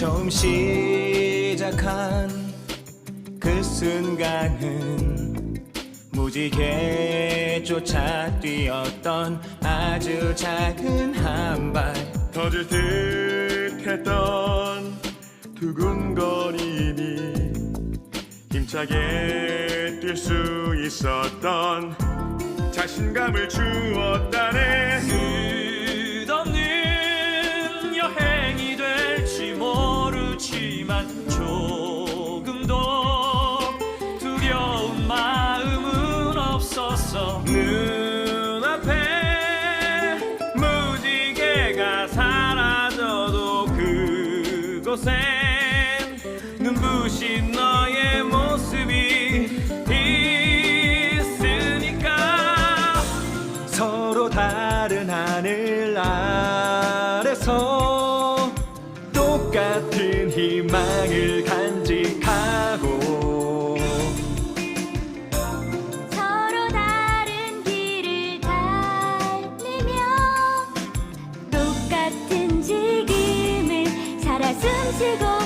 처음 시작한 그 순간은 무지개 쫓아 뛰었던 아주 작은 한 발. 터질 듯 했던 두근거림이 힘차게 뛸 수 있었던 자신감을 주었다네 조금 더 두려운 마음은 없었어 눈앞에 무지개가 사라져도 그곳엔 눈부신 너의 모습이 있으니까 서로 다른 하늘 아래서 똑같은 희망을 간직하고 서로 다른 길을 달리며 똑같은 지금을 살아 숨쉬고